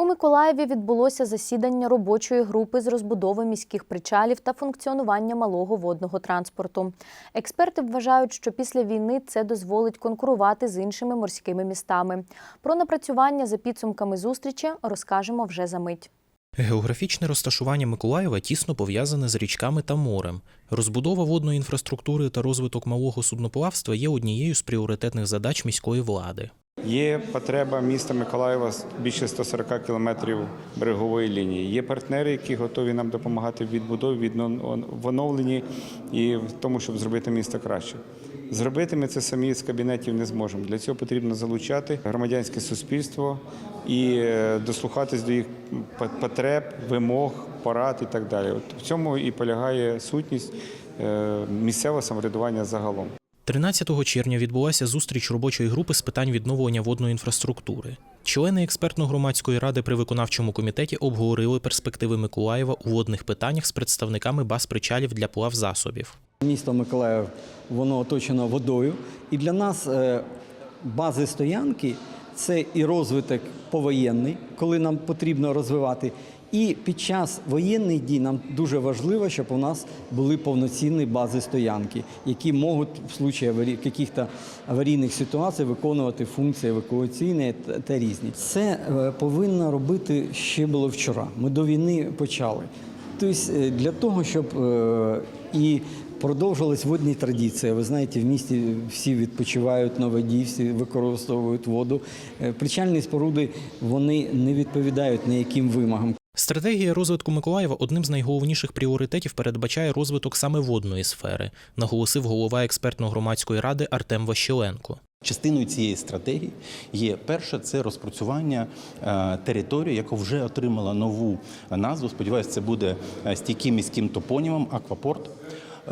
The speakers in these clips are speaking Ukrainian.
У Миколаєві відбулося засідання робочої групи з розбудови міських причалів та функціонування малого водного транспорту. Експерти вважають, що після війни це дозволить конкурувати з іншими морськими містами. Про напрацювання за підсумками зустрічі розкажемо вже за мить. Географічне розташування Миколаєва тісно пов'язане з річками та морем. Розбудова водної інфраструктури та розвиток малого судноплавства є однією з пріоритетних задач міської влади. Є потреба міста Миколаєва більше 140 кілометрів берегової лінії. Є партнери, які готові нам допомагати в відбудові, в оновленні і в тому, щоб зробити місто краще. Зробити ми це самі з кабінетів не зможемо. Для цього потрібно залучати громадянське суспільство і е, дослухатись до їх потреб, вимог, порад і так далі. От в цьому і полягає сутність е, місцевого самоврядування загалом. 13 червня відбулася зустріч робочої групи з питань відновлення водної інфраструктури. Члени експертно-громадської ради при виконавчому комітеті обговорили перспективи Миколаєва у водних питаннях з представниками баз причалів для плавзасобів. Місто Миколаїв воно оточено водою, і для нас е, бази стоянки це і розвиток повоєнний, коли нам потрібно розвивати. І під час воєнних дій нам дуже важливо, щоб у нас були повноцінні бази стоянки, які можуть в случаї якихось аварійних ситуацій виконувати функції евакуаційні та, різні. Це е, повинно робити ще було вчора. Ми до війни почали. Тобто е, для того, щоб е, і продовжилась водні традиції. Ви знаєте, в місті всі відпочивають на воді, всі використовують воду. Причальні споруди вони не відповідають ніяким вимогам. Стратегія розвитку Миколаєва одним з найголовніших пріоритетів передбачає розвиток саме водної сфери, наголосив голова експертно-громадської ради Артем Ващеленко. Частиною цієї стратегії є перше це розпрацювання е, території, яка вже отримала нову назву. Сподіваюся, це буде е, стійким міським топонімом Аквапорт.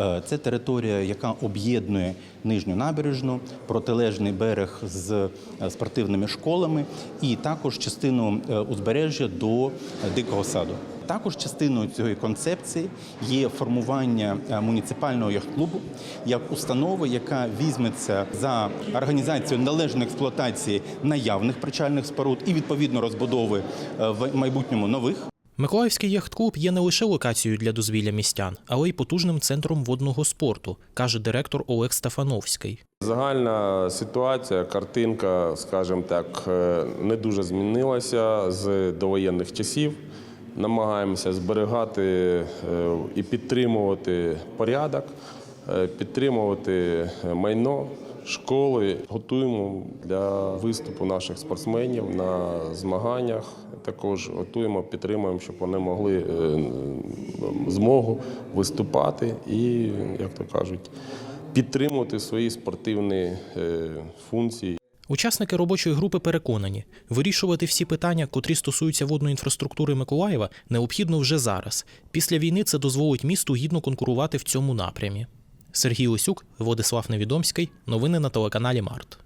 Е, Це територія, яка об'єднує нижню набережну, протилежний берег з е, спортивними школами, і також частину е, узбережжя до дикого саду. Також частиною цієї концепції є формування муніципального яхт-клубу як установи, яка візьметься за організацію належної експлуатації наявних причальних споруд і відповідно розбудови в майбутньому нових. Миколаївський яхт-клуб є не лише локацією для дозвілля містян, але й потужним центром водного спорту, каже директор Олег Стефановський. Загальна ситуація, картинка, скажімо так, е, не дуже змінилася з довоєнних часів. Намагаємося зберігати е, і підтримувати порядок, е, підтримувати майно, школи. Готуємо для виступу наших спортсменів на змаганнях. Також готуємо, підтримуємо, щоб вони могли е, змогу виступати і, як то кажуть, підтримувати свої спортивні е, функції. Учасники робочої групи переконані, вирішувати всі питання, котрі стосуються водної інфраструктури Миколаєва, необхідно вже зараз. Після війни це дозволить місту гідно конкурувати в цьому напрямі. Сергій Усюк, Владислав Невідомський. Новини на телеканалі Март.